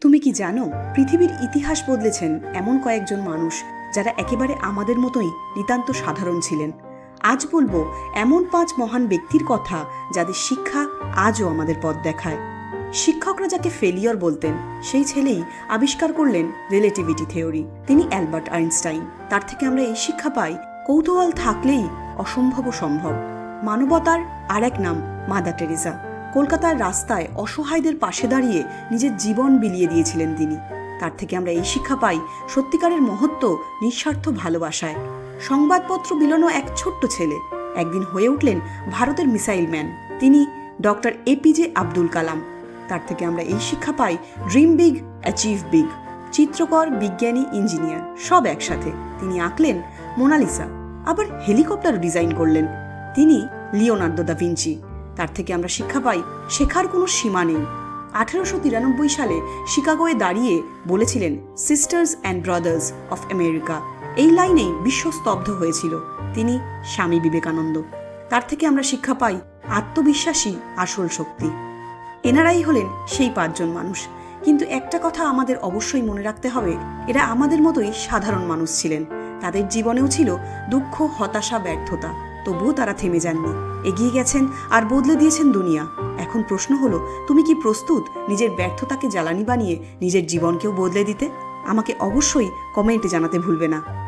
তুমি কি জানো, পৃথিবীর ইতিহাস বদলেছেন এমন কয়েকজন মানুষ যারা একেবারে আমাদের মতোই নিতান্ত সাধারণ ছিলেন। আজ বলব, এমন পাঁচ মহান ব্যক্তির কথা যাদের শিক্ষা আজও আমাদের পথ দেখায়। শিক্ষকরা যাকে ফেলিয়র বলতেন, সেই ছেলেই আবিষ্কার করলেন রিলেটিভিটি থিওরি তিনি অ্যালবার্ট আইনস্টাইন। তার থেকে আমরা এই শিক্ষা পাই, কৌতূহল থাকলেই অসম্ভব সম্ভব। মানবতার আর এক নাম মাদার টেরেসা। কলকাতার রাস্তায় অসহায়দের পাশে দাঁড়িয়ে নিজের জীবন বিলিয়ে দিয়েছিলেন তিনি। তার থেকে আমরা এই শিক্ষা পাই সত্যিকারের মহত্ব, নিঃস্বার্থ ভালোবাসায়। সংবাদপত্র বিলোনো এক ছোট্ট ছেলে। একদিন হয়ে উঠলেন ভারতের মিসাইল ম্যান। তিনি ডক্টর এপিজে আব্দুল কালাম। তার থেকে আমরা এই শিক্ষা পাই ড্রিম বিগ, অ্যাচিভ বিগ। চিত্রকর, বিজ্ঞানী, ইঞ্জিনিয়ার, সব একসাথে। তিনি আঁকলেন মোনালিসা। আবার হেলিকপ্টারও ডিজাইন করলেন। তিনি লিওনার্দো দা ভিঞ্চি। তার থেকে আমরা শিক্ষা পাই, শেখার কোনো সীমা নেই। আঠেরোশো তিরানব্বই সালে শিকাগোয়ে দাঁড়িয়ে বলেছিলেন sisters and brothers of America এই লাইনেই বিশ্ব স্তব্ধ হয়েছিল। তিনি স্বামী বিবেকানন্দ। তার থেকে আমরা শিক্ষা পাই, আত্মবিশ্বাসী আসল শক্তি। এনারাই হলেন সেই পাঁচজন মানুষ। কিন্তু একটা কথা আমাদের অবশ্যই মনে রাখতে হবে, এরা আমাদের মতোই সাধারণ মানুষ ছিলেন। তাদের জীবনেও ছিল দুঃখ, হতাশা, ব্যর্থতা। তবুও তারা থেমে যাননি। এগিয়ে গেছেন আর বদলে দিয়েছেন দুনিয়া। এখন প্রশ্ন হলো, তুমি কি প্রস্তুত নিজের ব্যর্থতাকে জ্বালানি বানিয়ে নিজের জীবনকেও বদলে দিতে? আমাকে অবশ্যই কমেন্টে জানাতে ভুলবে না।